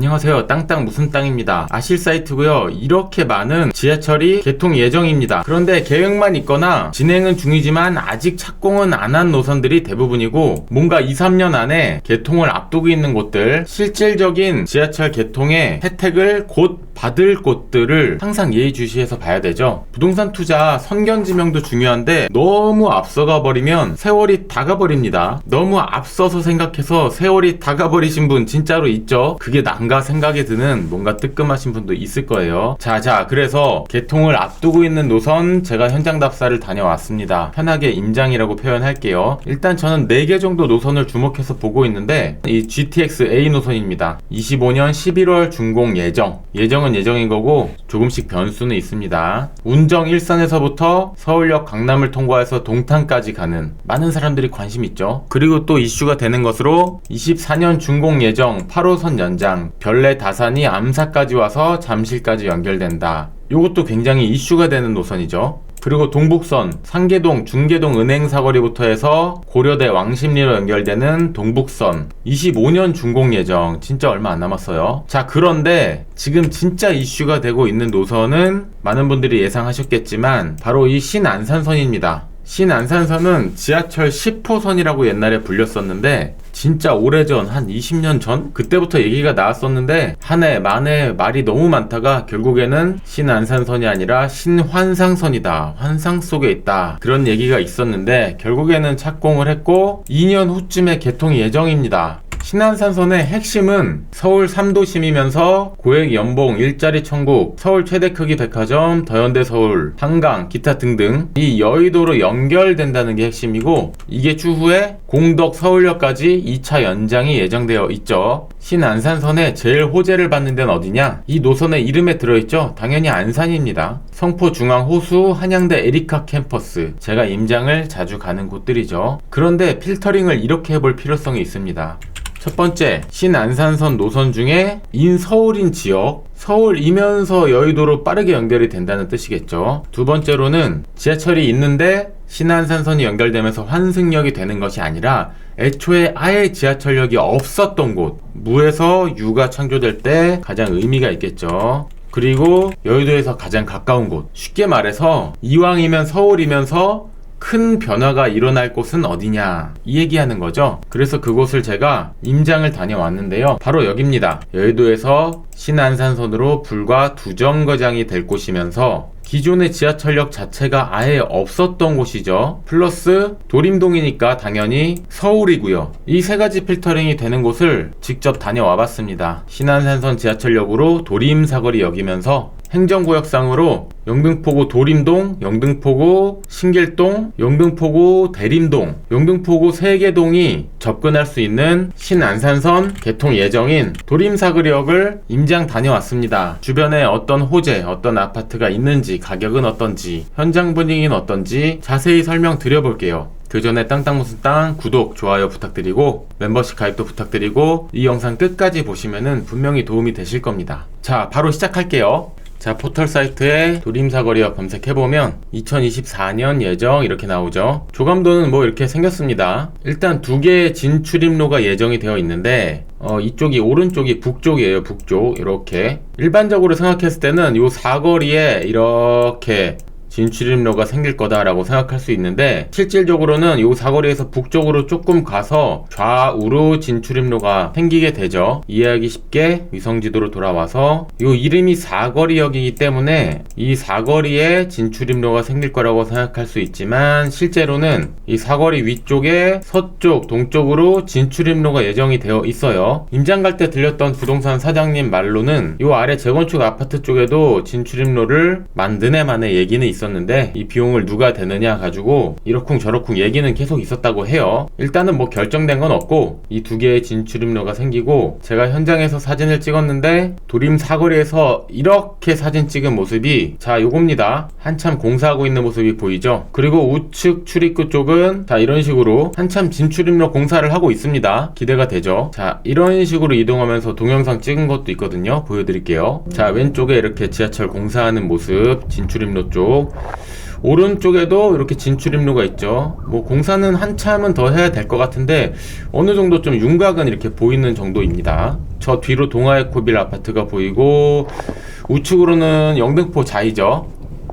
안녕하세요. 땅땅 무슨 땅입니다. 아실 사이트고요. 이렇게 많은 지하철이 개통 예정입니다. 그런데 계획만 있거나 진행은 중이지만 아직 착공은 안 한 노선들이 대부분이고 뭔가 2, 3년 안에 개통을 앞두고 있는 곳들 실질적인 지하철 개통의 혜택을 곧 받을 곳들을 항상 예의주시해서 봐야 되죠. 부동산 투자 선견 지명도 중요한데 너무 앞서가 버리면 세월이 다 가버립니다. 너무 앞서서 생각해서 세월이 다 가버리신 분 진짜로 있죠. 그게 난가 생각이 드는 뭔가 뜨끔하신 분도 있을 거예요. 자, 자, 그래서 개통을 앞두고 있는 노선 제가 현장 답사를 다녀왔습니다. 편하게 임장이라고 표현할게요. 일단 저는 4개 정도 노선을 주목해서 보고 있는데 이 GTX A 노선입니다. 25년 11월 준공 예정. 예정은 예정인 거고 조금씩 변수는 있습니다. 운정 일산에서부터 서울역 강남을 통과해서 동탄까지 가는 많은 사람들이 관심 있죠. 그리고 또 이슈가 되는 것으로 24년 준공 예정 8호선 연장 별내 다산이 암사까지 와서 잠실까지 연결된다. 이것도 굉장히 이슈가 되는 노선이죠. 그리고 동북선 상계동 중계동 은행 사거리부터 해서 고려대 왕십리로 연결되는 동북선. 25년 준공 예정. 진짜 얼마 안 남았어요. 자 그런데 지금 진짜 이슈가 되고 있는 노선은 많은 분들이 예상하셨겠지만 바로 이 신안산선입니다 신안산선은 지하철 10호선이라고 옛날에 불렸었는데 진짜 오래전 한 20년 전? 그때부터 얘기가 나왔었는데 한 해 만해 말이 너무 많다가 결국에는 신안산선이 아니라 신환상선이다. 환상 속에 있다. 그런 얘기가 있었는데 결국에는 착공을 했고 2년 후쯤에 개통 예정입니다 신안산선의 핵심은 서울 3도심이면서 고액 연봉, 일자리 천국, 서울 최대 크기 백화점, 더현대 서울, 한강, 기타 등등 이 여의도로 연결된다는 게 핵심이고 이게 추후에 공덕 서울역까지 2차 연장이 예정되어 있죠. 신안산선의 제일 호재를 받는 데는 어디냐? 이 노선의 이름에 들어있죠? 당연히 안산입니다. 성포 중앙 호수 한양대 에리카 캠퍼스 제가 임장을 자주 가는 곳들이죠. 그런데 필터링을 이렇게 해볼 필요성이 있습니다. 첫 번째, 신안산선 노선 중에 인서울인 지역, 서울이면서 여의도로 빠르게 연결이 된다는 뜻이겠죠. 두 번째로는 지하철이 있는데 신안산선이 연결되면서 환승역이 되는 것이 아니라 애초에 아예 지하철역이 없었던 곳, 무에서 유가 창조될 때 가장 의미가 있겠죠. 그리고 여의도에서 가장 가까운 곳. 쉽게 말해서 이왕이면 서울이면서 큰 변화가 일어날 곳은 어디냐 이 얘기하는 거죠 그래서 그곳을 제가 임장을 다녀왔는데요 바로 여기입니다 여의도에서 신안산선으로 불과 두 정거장이 될 곳이면서 기존의 지하철역 자체가 아예 없었던 곳이죠. 플러스 도림동이니까 당연히 서울이고요. 이 세 가지 필터링이 되는 곳을 직접 다녀와 봤습니다. 신안산선 지하철역으로 도림 사거리 역이면서 행정구역상으로 영등포구 도림동, 영등포구 신길동, 영등포구 대림동, 영등포구 세계동이 접근할 수 있는 신안산선 개통 예정인 도림사거리역을 임장 다녀왔습니다. 주변에 어떤 호재, 어떤 아파트가 있는지, 가격은 어떤지, 현장 분위기는 어떤지 자세히 설명 드려볼게요. 그 전에 땅땅 무슨 땅 구독, 좋아요 부탁드리고 멤버십 가입도 부탁드리고 이 영상 끝까지 보시면은 분명히 도움이 되실 겁니다. 자, 바로 시작할게요. 자, 포털 사이트에 도림사거리역 검색해보면 2024년 예정 이렇게 나오죠. 조감도는 뭐 이렇게 생겼습니다. 일단 두 개의 진출입로가 예정이 되어 있는데 어, 이쪽이 오른쪽이 북쪽이에요. 북쪽 이렇게 일반적으로 생각했을 때는 이 사거리에 이렇게 진출입로가 생길 거다라고 생각할 수 있는데 실질적으로는 이 사거리에서 북쪽으로 조금 가서 좌우로 진출입로가 생기게 되죠. 이해하기 쉽게 위성지도로 돌아와서 이 이름이 사거리역이기 때문에 이 사거리에 진출입로가 생길 거라고 생각할 수 있지만 실제로는 이 사거리 위쪽에 서쪽, 동쪽으로 진출입로가 예정이 되어 있어요. 임장 갈 때 들렸던 부동산 사장님 말로는 이 아래 재건축 아파트 쪽에도 진출입로를 만드네 만의 얘기는 있어요. 있었는데 이 비용을 누가 되느냐 가지고 이러쿵 저러쿵 얘기는 계속 있었다고 해요. 일단은 뭐 결정된 건 없고 이 두 개의 진출입로가 생기고 제가 현장에서 사진을 찍었는데 도림 사거리에서 이렇게 사진 찍은 모습이 자 요겁니다. 한참 공사하고 있는 모습이 보이죠. 그리고 우측 출입구 쪽은 자 이런 식으로 한참 진출입로 공사를 하고 있습니다. 기대가 되죠. 자 이런 식으로 이동하면서 동영상 찍은 것도 있거든요. 보여드릴게요. 자 왼쪽에 이렇게 지하철 공사하는 모습 진출입로 쪽 오른쪽에도 이렇게 진출입로가 있죠. 뭐 공사는 한참은 더 해야 될 것 같은데 어느 정도 좀 윤곽은 이렇게 보이는 정도입니다. 저 뒤로 동아에코빌 아파트가 보이고 우측으로는 영등포 자이죠.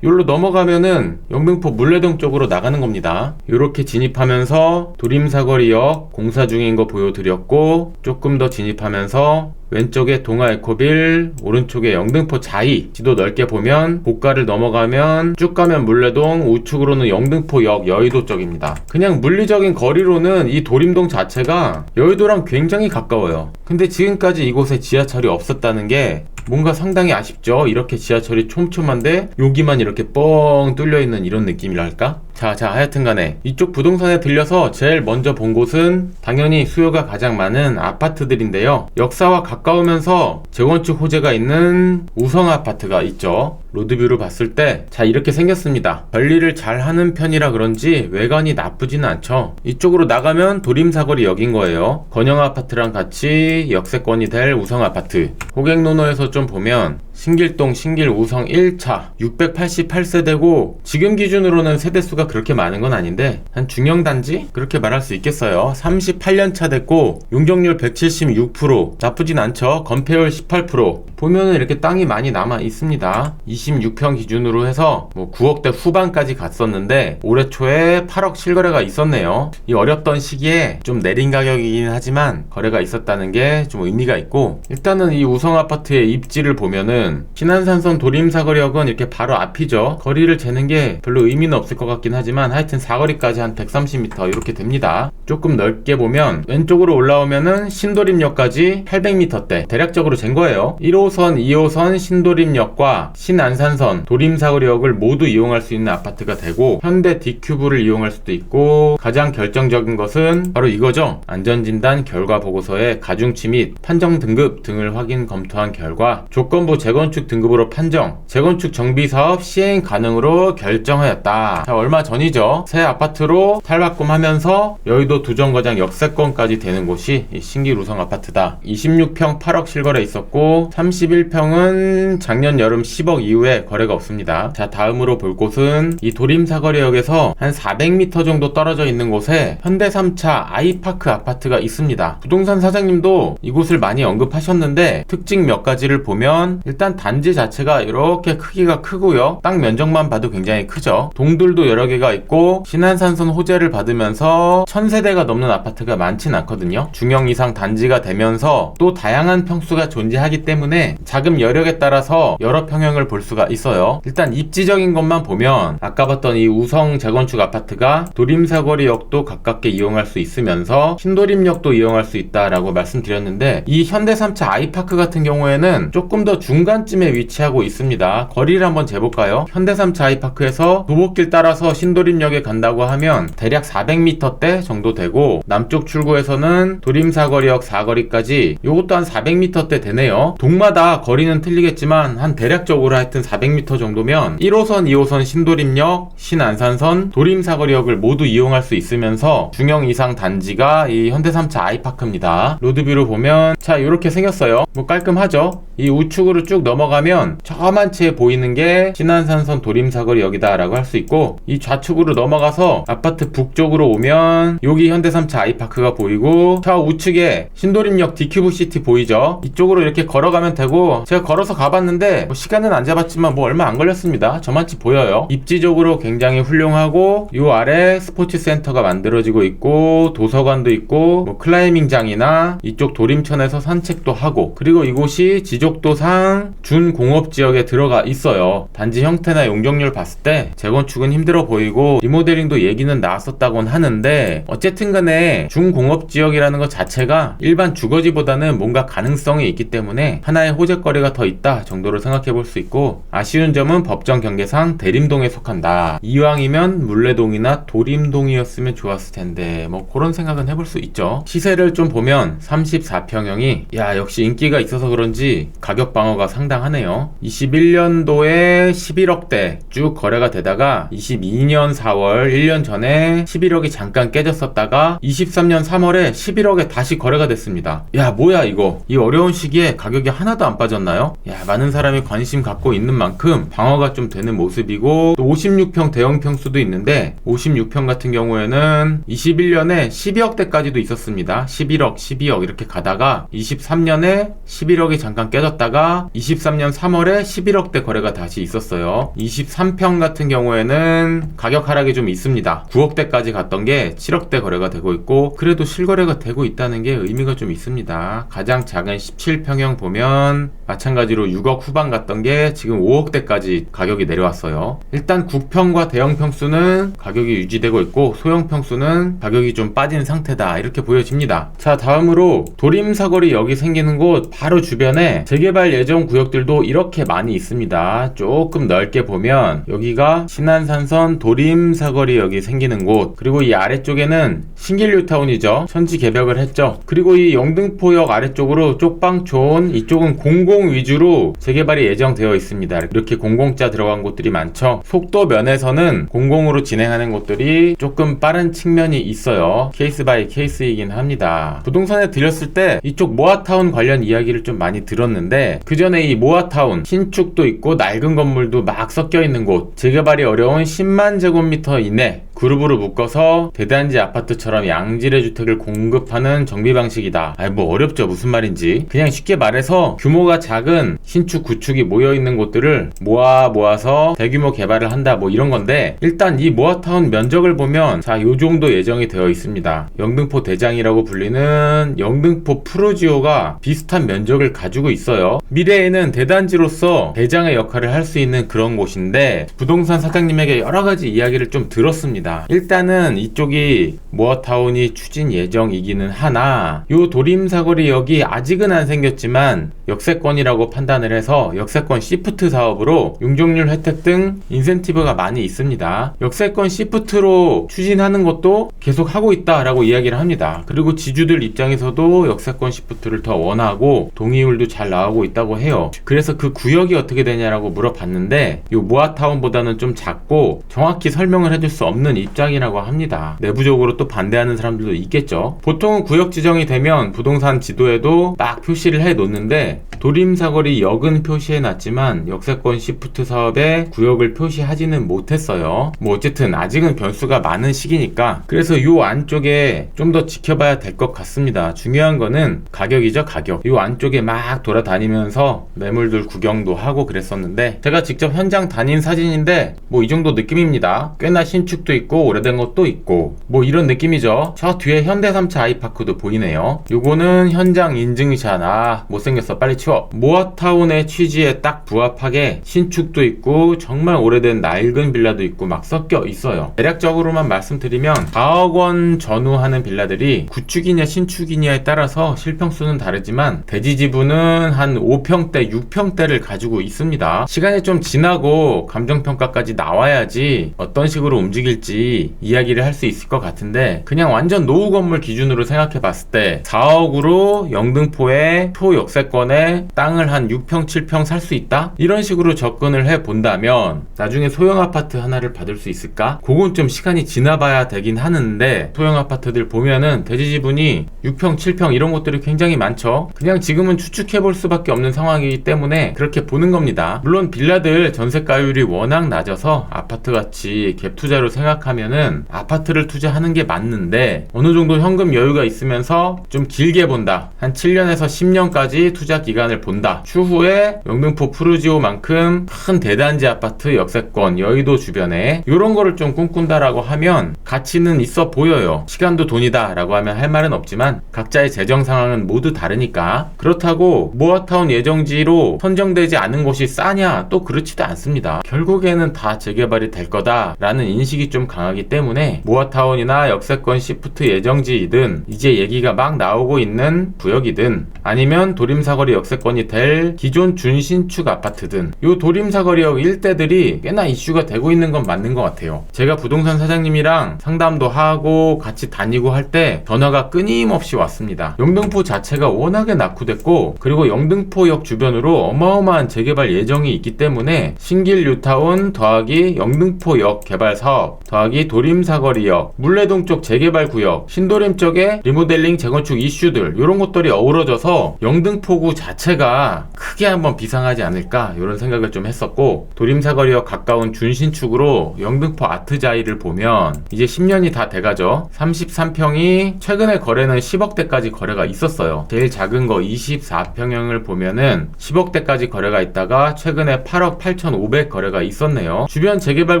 여기로 넘어가면은 영등포 물레동 쪽으로 나가는 겁니다. 이렇게 진입하면서 도림사거리역 공사 중인 거 보여드렸고 조금 더 진입하면서 왼쪽에 동아 에코빌, 오른쪽에 영등포 자이 지도 넓게 보면 고가를 넘어가면 쭉 가면 물레동, 우측으로는 영등포역 여의도 쪽입니다. 그냥 물리적인 거리로는 이 도림동 자체가 여의도랑 굉장히 가까워요. 근데 지금까지 이곳에 지하철이 없었다는 게 뭔가 상당히 아쉽죠. 이렇게 지하철이 촘촘한데 여기만 이렇게 뻥 뚫려 있는 이런 느낌이랄까? 자, 자, 하여튼 간에 이쪽 부동산에 들려서 제일 먼저 본 곳은 당연히 수요가 가장 많은 아파트들인데요. 역사와 가까우면서 재건축 호재가 있는 우성 아파트가 있죠. 로드뷰로 봤을 때, 자, 이렇게 생겼습니다. 관리를 잘 하는 편이라 그런지 외관이 나쁘지는 않죠. 이쪽으로 나가면 도림사거리 역인 거예요. 건영 아파트랑 같이 역세권이 될 우성 아파트. 고객노노에서 좀 보면 신길동 신길 우성 1차 688세대고 지금 기준으로는 세대수가 그렇게 많은 건 아닌데 한 중형 단지? 그렇게 말할 수 있겠어요. 38년 차 됐고 용적률 176% 나쁘진 않죠. 건폐율 18% 보면은 이렇게 땅이 많이 남아 있습니다. 26평 기준으로 해서 뭐 9억대 후반까지 갔었는데 올해 초에 8억 실거래가 있었네요. 이 어렵던 시기에 좀 내린 가격이긴 하지만 거래가 있었다는 게 좀 의미가 있고 일단은 이 우성 아파트의 입지를 보면은 신안산선 도림사거리역은 이렇게 바로 앞이죠. 거리를 재는 게 별로 의미는 없을 것 같긴 하지만 하여튼 사거리까지 한 130m 이렇게 됩니다. 조금 넓게 보면 왼쪽으로 올라오면은 신도림역까지 800m대 대략적으로 잰 거예요. 1호선, 2호선 신도림역과 신안산선 도림사거리역을 모두 이용할 수 있는 아파트가 되고 현대 D큐브를 이용할 수도 있고 가장 결정적인 것은 바로 이거죠. 안전진단 결과 보고서의 가중치 및 판정 등급 등을 확인 검토한 결과 조건부 재건 축 등급으로 판정, 재건축 정비 사업 시행 가능으로 결정하였다. 자, 얼마 전이죠. 새 아파트로 탈바꿈하면서 여의도 두정거장 역세권까지 되는 곳이 이 신기루성 아파트다. 26평 8억 실거래 있었고 31평은 작년 여름 10억 이후에 거래가 없습니다. 자, 다음으로 볼 곳은 이 도림 사거리역에서 한 400m 정도 떨어져 있는 곳에 현대 3차 아이파크 아파트가 있습니다. 부동산 사장님도 이곳을 많이 언급하셨는데 특징 몇 가지를 보면 일단 단지 자체가 이렇게 크기가 크고요. 땅 면적만 봐도 굉장히 크죠. 동들도 여러 개가 있고 신한산선 호재를 받으면서 1000세대가 넘는 아파트가 많진 않거든요. 중형 이상 단지가 되면서 또 다양한 평수가 존재하기 때문에 자금 여력에 따라서 여러 평형을 볼 수가 있어요. 일단 입지적인 것만 보면 아까 봤던 이 우성 재건축 아파트가 도림사거리역도 가깝게 이용할 수 있으면서 신도림역도 이용할 수 있다라고 말씀드렸는데 이 현대 3차 아이파크 같은 경우에는 조금 더 중간 쯤에 위치하고 있습니다. 거리를 한번 재볼까요? 현대 3차 아이파크에서 도보길 따라서 신도림역에 간다고 하면 대략 400m대 정도 되고 남쪽 출구에서는 도림사거리역 사거리까지 이것도 한 400m대 되네요. 동마다 거리는 틀리겠지만 한 대략적으로 하여튼 400m 정도면 1호선, 2호선 신도림역, 신안산선, 도림사거리역을 모두 이용할 수 있으면서 중형 이상 단지가 이 현대 3차 아이파크입니다. 로드뷰를 보면 자 이렇게 생겼어요. 뭐 깔끔하죠? 이 우측으로 쭉 넘어가면 저만 채 보이는 게 신안산선 도림사거리역이다라고 할 수 있고 이 좌측으로 넘어가서 아파트 북쪽으로 오면 여기 현대 3차 아이파크가 보이고 저 우측에 신도림역 디큐브시티 보이죠? 이쪽으로 이렇게 걸어가면 되고 제가 걸어서 가봤는데 뭐 시간은 안 잡았지만 뭐 얼마 안 걸렸습니다. 저만치 보여요. 입지적으로 굉장히 훌륭하고 요 아래 스포츠 센터가 만들어지고 있고 도서관도 있고 뭐 클라이밍장이나 이쪽 도림천에서 산책도 하고 그리고 이곳이 지적도상 준공업 지역에 들어가 있어요. 단지 형태나 용적률 봤을 때 재건축은 힘들어 보이고 리모델링도 얘기는 나왔었다곤 하는데 어쨌든 간에 중공업 지역이라는 것 자체가 일반 주거지보다는 뭔가 가능성이 있기 때문에 하나의 호재거리가 더 있다 정도로 생각해 볼 수 있고 아쉬운 점은 법정 경계상 대림동에 속한다. 이왕이면 물레동이나 도림동이었으면 좋았을 텐데 뭐 그런 생각은 해볼 수 있죠. 시세를 좀 보면 34평형이 야 역시 인기가 있어서 그런지 가격 방어가 상당 하네요. 21년도에 11억대 쭉 거래가 되다가 22년 4월 1년 전에 11억이 잠깐 깨졌었다 받았다가 23년 3월에 11억에 다시 거래가 됐습니다. 야 뭐야 이거 이 어려운 시기에 가격이 하나도 안 빠졌나요? 야 많은 사람이 관심 갖고 있는 만큼 방어가 좀 되는 모습이고 또 56평 대형 평수도 있는데 56평 같은 경우에는 21년에 12억대까지도 있었습니다. 11억, 12억 이렇게 가다가 23년에 11억이 잠깐 깨졌다가 23년 3월에 11억대 거래가 다시 있었어요. 23평 같은 경우에는 가격 하락이 좀 있습니다. 9억대까지 갔던 게 7억대 거래가 되고 있고 그래도 실거래가 되고 있다는 게 의미가 좀 있습니다. 가장 작은 17평형 보면 마찬가지로 6억 후반 갔던 게 지금 5억대까지 가격이 내려왔어요. 일단 9평과 대형 평수는 가격이 유지되고 있고 소형 평수는 가격이 좀 빠진 상태다 이렇게 보여집니다. 자 다음으로 도림사거리 여기 생기는 곳 바로 주변에 재개발 예정 구역 들도 이렇게 많이 있습니다. 조금 넓게 보면 여기가 신안산선 도림사거리 여기 생기는 곳 그리고 이 아래쪽에는 신길뉴타운이죠. 천지 개벽을 했죠. 그리고 이 영등포역 아래쪽으로 쪽방촌 이쪽은 공공 위주로 재개발이 예정되어 있습니다. 이렇게 공공자 들어간 곳들이 많죠. 속도 면에서는 공공으로 진행하는 곳들이 조금 빠른 측면이 있어요. 케이스 바이 케이스이긴 합니다. 부동산에 들렸을 때 이쪽 모아타운 관련 이야기를 좀 많이 들었는데 그 전에 이 모아타운 신축도 있고 낡은 건물도 막 섞여 있는 곳. 재개발이 어려운 10만 제곱미터 이내 그룹으로 묶어서 대단지 아파트처럼 양질의 주택을 공급하는 정비 방식이다. 아니 뭐 어렵죠 무슨 말인지 그냥 쉽게 말해서 규모가 작은 신축 구축이 모여 있는 곳들을 모아 모아서 대규모 개발을 한다 뭐 이런 건데 일단 이 모아타운 면적을 보면 자 요 정도 예정이 되어 있습니다. 영등포 대장이라고 불리는 영등포 프로지오가 비슷한 면적을 가지고 있어요. 미래에는 대단지로서 대장의 역할을 할 수 있는 그런 곳인데 부동산 사장님에게 여러 가지 이야기를 좀 들었습니다. 일단은 이쪽이 모아타운이 추진 예정이기는 하나 요 도림사거리 역이 아직은 안 생겼지만 역세권이라고 판단을 해서 역세권 시프트 사업으로 용적률 혜택 등 인센티브가 많이 있습니다. 역세권 시프트로 추진하는 것도 계속 하고 있다라고 이야기를 합니다. 그리고 지주들 입장에서도 역세권 시프트를 더 원하고 동의율도 잘 나오고 있다고 해요. 그래서 그 구역이 어떻게 되냐라고 물어봤는데 요 모아타운보다는 좀 작고 정확히 설명을 해줄 수 없는 입장이라고 합니다. 내부적으로 또 반대하는 사람들도 있겠죠. 보통은 구역 지정이 되면 부동산 지도에도 막 표시를 해 놓는데 도림사거리 역은 표시해 놨지만 역세권 시프트 사업에 구역을 표시하지는 못했어요. 뭐 어쨌든 아직은 변수가 많은 시기니까 그래서 요 안쪽에 좀 더 지켜봐야 될 것 같습니다. 중요한 거는 가격이죠 가격. 요 안쪽에 막 돌아다니면서 매물들 구경도 하고 그랬었는데 제가 직접 현장 다닌 사진인데 뭐 이 정도 느낌입니다. 꽤나 신축도 있고 오래된 것도 있고 뭐 이런 느낌이죠. 저 뒤에 현대 3차 아이파크도 보이네요. 요거는 현장 인증샷 아 못생겼어 빨리 치워. 모아타운의 취지에 딱 부합하게 신축도 있고 정말 오래된 낡은 빌라도 있고 막 섞여 있어요. 대략적으로만 말씀드리면 4억 원 전후하는 빌라들이 구축이냐 신축이냐에 따라서 실평수는 다르지만 대지 지분은 한 5평대, 6평대를 가지고 있습니다. 시간이 좀 지나고 감정평가까지 나와야지 어떤 식으로 움직일지 이야기를 할 수 있을 것 같은데 그냥 완전 노후 건물 기준으로 생각해 봤을 때 4억으로 영등포에 초역세권에 땅을 한 6평, 7평 살 수 있다? 이런 식으로 접근을 해 본다면 나중에 소형 아파트 하나를 받을 수 있을까? 그건 좀 시간이 지나봐야 되긴 하는데 소형 아파트들 보면은 대지 지분이 6평, 7평 이런 것들이 굉장히 많죠. 그냥 지금은 추측해 볼 수밖에 없는 상황이기 때문에 그렇게 보는 겁니다. 물론 빌라들 전세가율이 워낙 낮아서 아파트 같이 갭 투자로 생각 하면은 아파트를 투자하는 게 맞는데 어느 정도 현금 여유가 있으면서 좀 길게 본다. 한 7년에서 10년까지 투자 기간을 본다. 추후에 영등포 푸르지오만큼 큰 대단지 아파트 역세권 여의도 주변에 이런 거를 좀 꿈꾼다라고 하면 가치는 있어 보여요. 시간도 돈이다 라고 하면 할 말은 없지만 각자의 재정 상황은 모두 다르니까 그렇다고 모아타운 예정지로 선정되지 않은 곳이 싸냐 또 그렇지도 않습니다. 결국에는 다 재개발이 될 거다라는 인식이 좀 강하기 때문에 모아타운이나 역세권 시프트 예정지이든 이제 얘기가 막 나오고 있는 구역이든 아니면 도림사거리 역세권 거래건이 될 기존 준신축 아파트든 요 도림사거리역 일대들이 꽤나 이슈가 되고 있는 건 맞는 것 같아요. 제가 부동산 사장님이랑 상담도 하고 같이 다니고 할 때 전화가 끊임없이 왔습니다. 영등포 자체가 워낙에 낙후됐고 그리고 영등포역 주변으로 어마어마한 재개발 예정이 있기 때문에 신길 뉴타운 더하기 영등포역 개발 사업 더하기 도림사거리역 물레동 쪽 재개발 구역 신도림 쪽에 리모델링 재건축 이슈들 이런 것들이 어우러져서 영등포구 자체가 크게 한번 비상하지 않을까 이런 생각을 좀 했었고 도림사거리역 가까운 준신축으로 영등포 아트자이를 보면 이제 10년이 다 돼가죠. 33평이 최근에 거래는 10억대까지 거래가 있었어요. 제일 작은 거 24평형을 보면은 10억대까지 거래가 있다가 최근에 8억 8,500 거래가 있었네요. 주변 재개발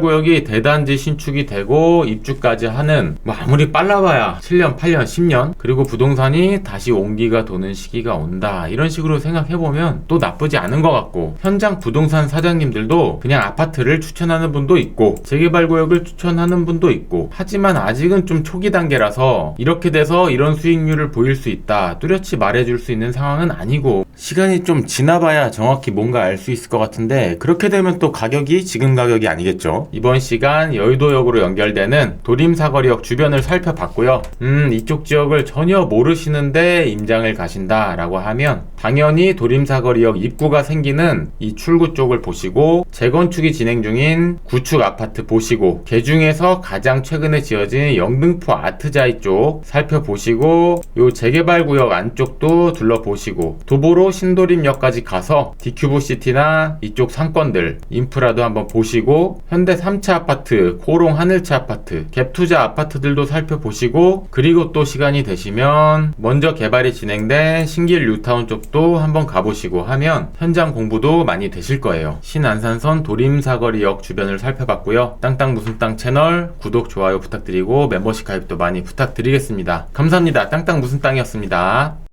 구역이 대단지 신축이 되고 입주까지 하는 뭐 아무리 빨라봐야 7년 8년 10년? 그리고 부동산이 다시 온기가 도는 시기가 온다. 이런 식으로 생각해보면 또 나쁘지 않은 것 같고 현장 부동산 사장님들도 그냥 아파트를 추천하는 분도 있고 재개발 구역을 추천하는 분도 있고 하지만 아직은 좀 초기 단계라서 이렇게 돼서 이런 수익률을 보일 수 있다. 뚜렷이 말해줄 수 있는 상황은 아니고 시간이 좀 지나봐야 정확히 뭔가 알 수 있을 것 같은데 그렇게 되면 또 가격이 지금 가격이 아니겠죠? 이번 시간 여의도역으로 연결되는 도림사거리역 주변을 살펴봤고요. 음 이쪽 지역을 전혀 모르시는데 임장을 가신다 라고 하면 당연히 도림사거리역 입구가 생기는 이 출구 쪽을 보시고 재건축이 진행 중인 구축 아파트 보시고 개 중에서 가장 최근에 지어진 영등포 아트자이 쪽 살펴보시고 요 재개발 구역 안쪽도 둘러보시고 도보로 신도림역까지 가서 디큐브 시티나 이쪽 상권들 인프라도 한번 보시고 현대 3차 아파트, 고롱 하늘차 아파트, 갭투자 아파트들도 살펴보시고 그리고 또 시간이 되시면 먼저 개발이 진행된 신길 뉴타운 쪽도 한번 가보시고 하면 현장 공부도 많이 되실 거예요. 신안산선 도림사거리역 주변을 살펴봤고요. 땅땅 무슨 땅 채널 구독, 좋아요 부탁드리고 멤버십 가입도 많이 부탁드리겠습니다. 감사합니다. 땅땅 무슨 땅이었습니다.